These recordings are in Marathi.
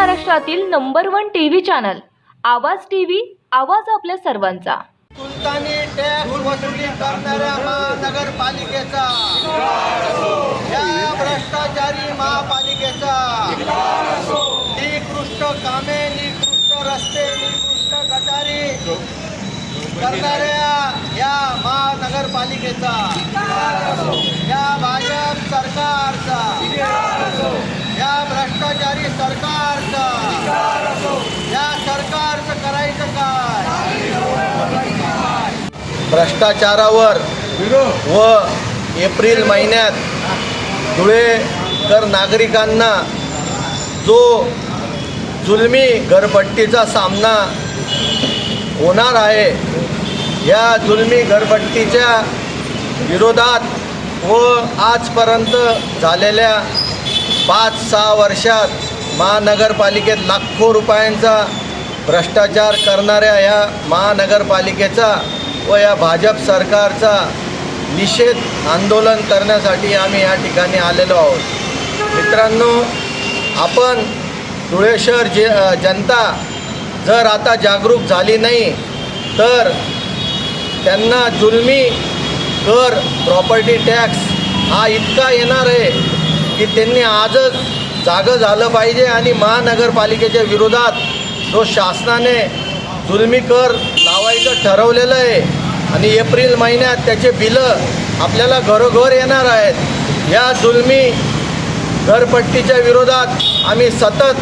महाराष्ट्रातील number one TV channel Awaaz TV Awaaz आपल्या सर्वांचा. सुलतानी टॅक्स वसुली करणाऱ्या महानगरपालिकेचा. या भ्रष्टाचारी महापालिकेचा. निकृष्ट कामे निकृष्ट रस्ते निकृष्ट गटारी करणाऱ्या या महानगरपालिकेचा या भाजप सरकारचा या भ्रष्टाचारी सरकारचा या सरकारचं करायचं काय भ्रष्टाचारावर व एप्रिल महिन्यात धुळेकर नागरिकांना जो जुलमी घरपट्टीचा सामना होणार आहे या जुलमी घरपट्टीच्या विरोधात व आजपर्यंत झालेल्या पाच सहा वर्षात महानगरपालिकेत लाखो रुपयांचा भ्रष्टाचार करणाऱ्या या महानगरपालिकेचा व या भाजप सरकारचा निषेध आंदोलन करण्यासाठी आम्ही या ठिकाणी आलेलो आहोत. मित्रांनो आपण धुळे शहर जे जनता जर आता जागरूक झाली नाही तर त्यांना जुलमी कर प्रॉपर्टी टॅक्स हा इतका येणार आहे की त्यांनी आजच जागं झालं पाहिजे आणि महानगरपालिकेच्या विरोधात जो शासनाने जुलमी कर लावायचं ठरवलेलं आहे आणि एप्रिल महिन्यात त्याचे बिलं आपल्याला घरोघर येणार आहेत. या जुलमी घरपट्टीच्या विरोधात आम्ही सतत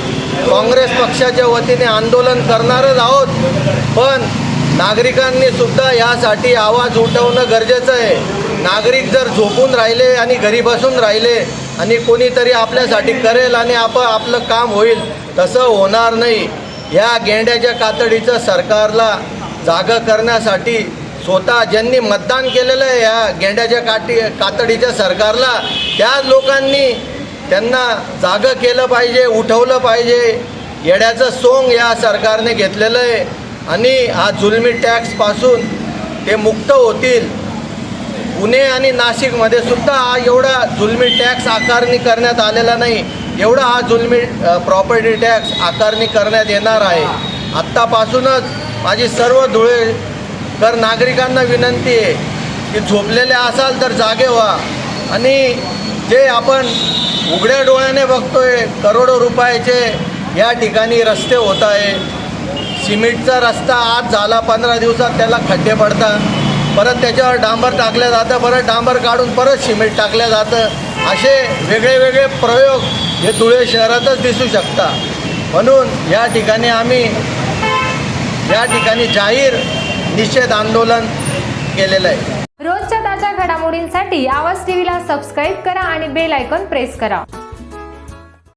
काँग्रेस पक्षाच्या वतीने आंदोलन करणारच आहोत. पण नागरिकांनी सुद्धा यासाठी आवाज उठवणं गरजेचं आहे. नागरिक जर झोपून राहिले आणि घरी बसून राहिले आणि कोणीतरी आपल्यासाठी करेल आणि आप आपलं काम होईल तसं होणार नाही. या गेंड्याच्या कातडीचं सरकारला जागं करण्यासाठी स्वतः ज्यांनी मतदान केलेलं आहे या गेंड्याच्या काठी कातडीच्या सरकारला त्या लोकांनी त्यांना जागं केलं पाहिजे उठवलं पाहिजे. येड्याचं सोंग या सरकारने घेतलेलं आहे. आणि हा जुलमी टॅक्सपासून ते मुक्त होतील. पुणे आणि नाशिकमध्ये सुद्धा हा एवढा जुलमी टॅक्स आकारणी करण्यात आलेला नाही. एवढा हा जुलमी प्रॉपर्टी टॅक्स आकारणी करण्यात येणार आहे. आत्तापासूनच माझी सर्व धुळे तर नागरिकांना विनंती आहे की झोपलेले असाल तर जागे व्हा. आणि जे आपण उघड्या डोळ्याने बघतोय करोडो रुपयाचे या ठिकाणी रस्ते होत आहे. सिमेंटचा रस्ता आज झाला पंधरा दिवसात त्याला खड्डे पडतात. परत त्याच्यावर डांबर टाकलं जातं परत डांबर काढून परत सिमेंट टाकलं जातं. असे वेगळे वेगळे प्रयोग हे धुळे शहरातच दिसू शकतात. म्हणून या ठिकाणी आम्ही या ठिकाणी जाहीर निषेध आंदोलन केलेलं आहे. रोजच्या ताज्या घडामोडींसाठी आवाज टीव्हीला सबस्क्राईब करा आणि बेल आयकॉन प्रेस करा.